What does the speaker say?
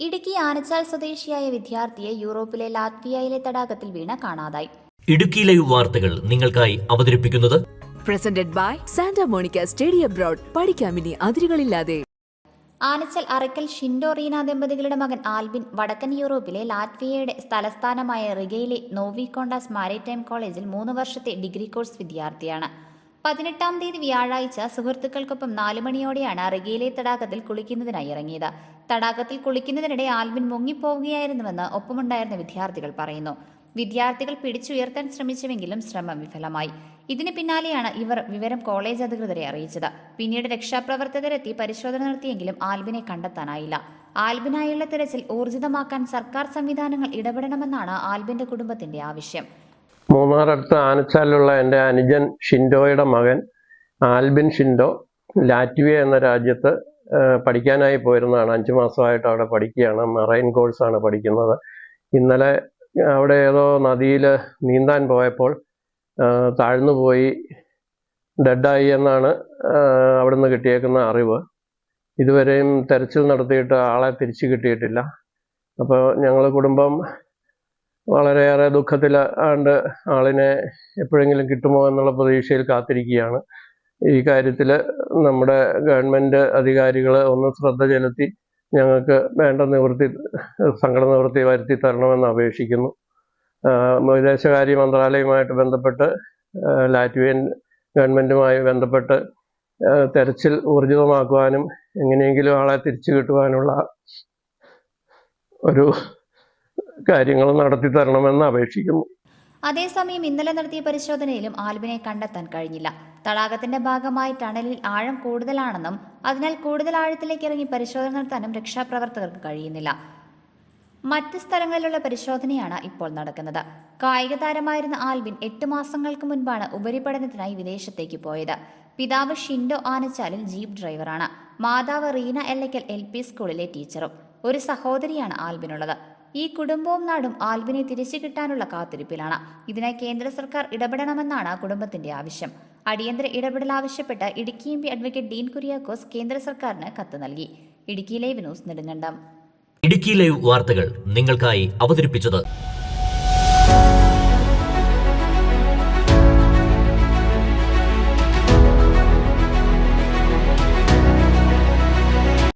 ഇടുക്കി ആനച്ചാൽ സ്വദേശിയായ വിദ്യാർത്ഥിയെ യൂറോപ്പിലെ ലാത്വിയയിലെ തടാകത്തിൽ വീണ കാണാതായി. ഇടുക്കിയിലെ ലൈവ് വാർത്തകൾ നിങ്ങൾക്കായി അവതരിപ്പിക്കുന്നത് presented by Santa Monica Study Abroad. പഠിക്കാമിനി അതിരുകളില്ലാതെ. ആനച്ചൽ അറക്കൽ ഷിൻഡോ റീന ദമ്പതികളുടെ മകൻ ആൽബിൻ വടക്കൻ യൂറോപ്പിലെ ലാത്വിയയുടെ തലസ്ഥാനമായ റിഗയിലെ നോവികോണ്ടാസ് മാരിടൈം കോളേജിൽ മൂന്ന് വർഷത്തെ ഡിഗ്രി കോഴ്സ് വിദ്യാർത്ഥിയാണ്. പതിനെട്ടാം തീയതി വ്യാഴാഴ്ച സുഹൃത്തുക്കൾക്കൊപ്പം നാലു മണിയോടെയാണ് റിഗയിലെ തടാകത്തിൽ കുളിക്കുന്നതിനായി ഇറങ്ങിയത്. തടാകത്തിൽ കുളിക്കുന്നതിനിടെ ആൽബിൻ മുങ്ങിപ്പോവുകയായിരുന്നുവെന്ന് ഒപ്പമുണ്ടായിരുന്ന വിദ്യാർത്ഥികൾ പറയുന്നു. വിദ്യാർത്ഥികൾ പിടിച്ചുയർത്താൻ ശ്രമിച്ചുവെങ്കിലും ശ്രമം വിഫലമായി. ഇതിന് പിന്നാലെയാണ് ഇവർ വിവരം കോളേജ് അധികൃതരെ അറിയിച്ചത്. പിന്നീട് രക്ഷാപ്രവർത്തകരെത്തി പരിശോധന നടത്തിയെങ്കിലും ആൽബിനെ കണ്ടെത്താനായില്ല. ആൽബിനായുള്ള തിരച്ചിൽ ഊർജിതമാക്കാൻ സർക്കാർ സംവിധാനങ്ങൾ ഇടപെടണമെന്നാണ് ആൽബിന്റെ കുടുംബത്തിന്റെ ആവശ്യം. മൂന്നാറടുത്ത് ആനച്ചാലിലുള്ള എന്റെ അനുജൻ ഷിൻഡോയുടെ മകൻ ആൽബിൻ ഷിൻഡോ ലാറ്റ്വിയ എന്ന രാജ്യത്ത് പഠിക്കാനായി പോയിരുന്നതാണ്. അഞ്ചു മാസമായിട്ട് അവിടെ പഠിക്കുകയാണ്. മറൈൻ കോഴ്സാണ് പഠിക്കുന്നത്. ഇന്നലെ അവിടെ ഏതോ നദിയിൽ നീന്താൻ പോയപ്പോൾ താഴ്ന്നു പോയി ഡെഡായി എന്നാണ് അവിടുന്ന് കിട്ടിയേക്കുന്ന അറിവ്. ഇതുവരെയും തെരച്ചിൽ നടത്തിയിട്ട് ആളെ തിരിച്ചു കിട്ടിയിട്ടില്ല. അപ്പോൾ ഞങ്ങൾ കുടുംബം വളരെയേറെ ദുഃഖത്തിൽ ആണ്ട് ആളിനെ എപ്പോഴെങ്കിലും കിട്ടുമോ എന്നുള്ള പ്രതീക്ഷയിൽ കാത്തിരിക്കുകയാണ്. ഈ കാര്യത്തിൽ നമ്മുടെ ഗവൺമെന്റ് അധികാരികൾ ഒന്ന് ശ്രദ്ധ ചെലുത്തി ഞങ്ങൾക്ക് വേണ്ട നിവൃത്തി സങ്കട നിവൃത്തി വരുത്തി തരണമെന്ന് അപേക്ഷിക്കുന്നു. വിദേശകാര്യ മന്ത്രാലയവുമായിട്ട് ബന്ധപ്പെട്ട് ലാറ്റ്വിയൻ ഗവൺമെന്റുമായി ബന്ധപ്പെട്ട് തെരച്ചിൽ ഊർജിതമാക്കുവാനും എങ്ങനെയെങ്കിലും ആളെ തിരിച്ചു കിട്ടുവാനുള്ള ഒരു കാര്യങ്ങൾ നടത്തി തരണമെന്ന് അപേക്ഷിക്കുന്നു. അതേസമയം ഇന്നലെ നടത്തിയ പരിശോധനയിലും ആൽബിനെ കണ്ടെത്താൻ കഴിഞ്ഞില്ല. തടാകത്തിന്റെ ഭാഗമായി ടണലിൽ ആഴം കൂടുതലാണെന്നും അതിനാൽ കൂടുതൽ ആഴത്തിലേക്ക് ഇറങ്ങി പരിശോധന നടത്താനും രക്ഷാപ്രവർത്തകർക്ക് കഴിയുന്നില്ല. മറ്റ് സ്ഥലങ്ങളിലുള്ള പരിശോധനയാണ് ഇപ്പോൾ നടക്കുന്നത്. കായിക താരമായിരുന്ന ആൽബിൻ എട്ട് മാസങ്ങൾക്ക് മുൻപാണ് ഉപരിപഠനത്തിനായി വിദേശത്തേക്ക് പോയത്. പിതാവ് ഷിൻഡോ ആനച്ചാലിൽ ജീപ്പ് ഡ്രൈവറാണ്. മാതാവ് റീന എല്ലയ്ക്കൽ എൽ പി സ്കൂളിലെ ടീച്ചറും ഒരു സഹോദരിയാണ് ആൽബിനുള്ളത്. ഈ കുടുംബവും നാടും ആൽബിനെ തിരിച്ചു കിട്ടാനുള്ള കാത്തിരിപ്പിലാണ്. ഇതിനായി കേന്ദ്ര സർക്കാർ ഇടപെടണമെന്നാണ് കുടുംബത്തിന്റെ ആവശ്യം. അടിയന്തര ഇടപെടൽ ആവശ്യപ്പെട്ട് Idukki M P advocate Dean Kuriakose കേന്ദ്ര സർക്കാരിന് കത്ത് നൽകി. Idukki live news Nedumkandam. Idukki live വാർത്തകൾ നിങ്ങൾക്കായി അവതരിപ്പിച്ചത്